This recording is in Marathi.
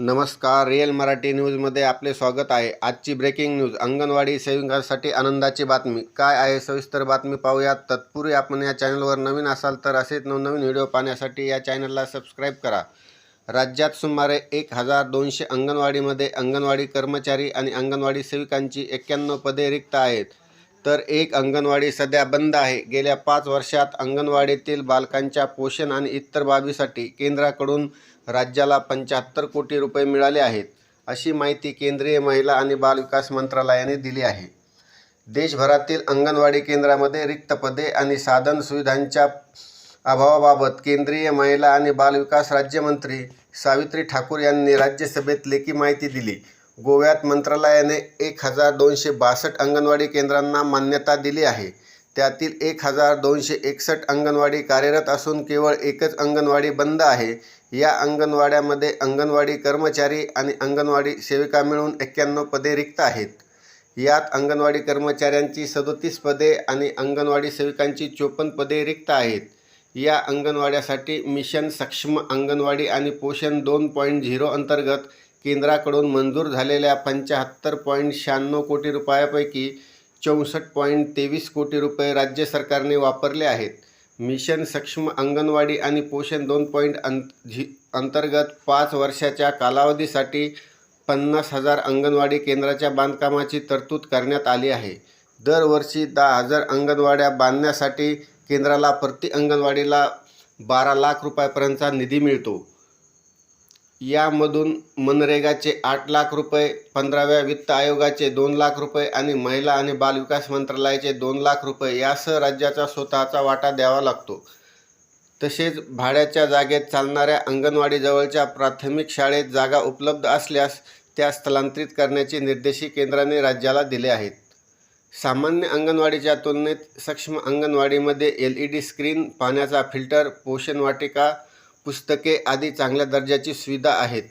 नमस्कार रिअल मराठी न्यूजमध्ये आपले स्वागत आहे. आजची ब्रेकिंग न्यूज अंगणवाडी सेविकांसाठी आनंदाची बातमी. काय आहे सविस्तर बातमी पाहूयात. तत्पूर्वी आपण या चॅनलवर नवीन असाल तर असेच नवनवीन व्हिडिओ पाहण्यासाठी या चॅनलला सबस्क्राईब करा. राज्यात सुमारे एक हजार दोनशे अंगणवाडीमध्ये अंगणवाडी कर्मचारी आणि अंगणवाडी सेविकांची एक्क्याण्णव पदे रिक्त आहेत. तर एक अंगणवाडी सध्या बंद आहे. गेल्या पाच वर्षात अंगणवाडीतील बालकांच्या पोषण आणि इतर बाबीसाठी केंद्राकडून राज्याला पंच्याहत्तर कोटी रुपये मिळाले आहेत अशी माहिती केंद्रीय महिला आणि बालविकास मंत्रालयाने दिली आहे. देशभरातील अंगणवाडी केंद्रामध्ये रिक्त पदे आणि साधन सुविधांच्या अभावाबाबत केंद्रीय महिला आणि बालविकास राज्यमंत्री सावित्री ठाकूर यांनी राज्यसभेत लेखी माहिती दिली. गोव्यात मंत्रालयाने एक हजार दोनशे बासष्ट अंगणवाडी केंद्रांना मान्यता दिली आहे. त्यातील एक हजार दोनशे एकसष्ट अंगणवाडी कार्यरत असून केवळ एकच अंगणवाडी बंद आहे. या अंगणवाड्यामध्ये अंगणवाडी कर्मचारी आणि अंगणवाडी सेविका मिळून एक्क्याण्णव पदे रिक्त आहेत. यात अंगणवाडी कर्मचाऱ्यांची सदोतीस पदे आणि अंगणवाडी सेविकांची चोपन्न पदे रिक्त आहेत. या अंगणवाड्यासाठी मिशन सक्षम अंगणवाडी आणि पोषण दोन पॉईंट झिरो अंतर्गत केंद्राकडून मंजूर झालेल्या पंच्याहत्तर पॉईंट शहाण्णव कोटी रुपयापैकी चौसष्ट पॉईंट तेवीस कोटी रुपये राज्य सरकारने वापरले आहेत. मिशन सक्षम अंगणवाडी आणि पोषण दोन पॉईंट अंत झि अंतर्गत पाच वर्षाच्या कालावधीसाठी पन्नास हजार अंगणवाडी केंद्राच्या बांधकामाची तरतूद करण्यात आली आहे. दरवर्षी दहा हजार अंगणवाड्या बांधण्यासाठी केंद्राला प्रति अंगणवाडीला बारा लाख रुपयापर्यंतचा निधी मिळतो. यामधून मनरेगाचे आठ लाख रुपये पंधराव्या वित्त आयोगाचे दोन लाख रुपये आणि महिला आणि बालविकास मंत्रालयाचे दोन लाख रुपये यासह राज्याचा स्वतःचा वाटा द्यावा लागतो. तसेच भाड्याच्या जागेत चालणाऱ्या अंगणवाडीजवळच्या प्राथमिक शाळेत जागा उपलब्ध असल्यास त्या स्थलांतरित करण्याचे निर्देशही केंद्राने राज्याला दिले आहेत. सामान्य अंगणवाडीच्या तुलनेत सक्षम अंगणवाडीमध्ये एल ई डी स्क्रीन पाण्याचा फिल्टर पोषण वाटिका पुस्तके आदी चांगल्या दर्जाची सुविधा आहेत.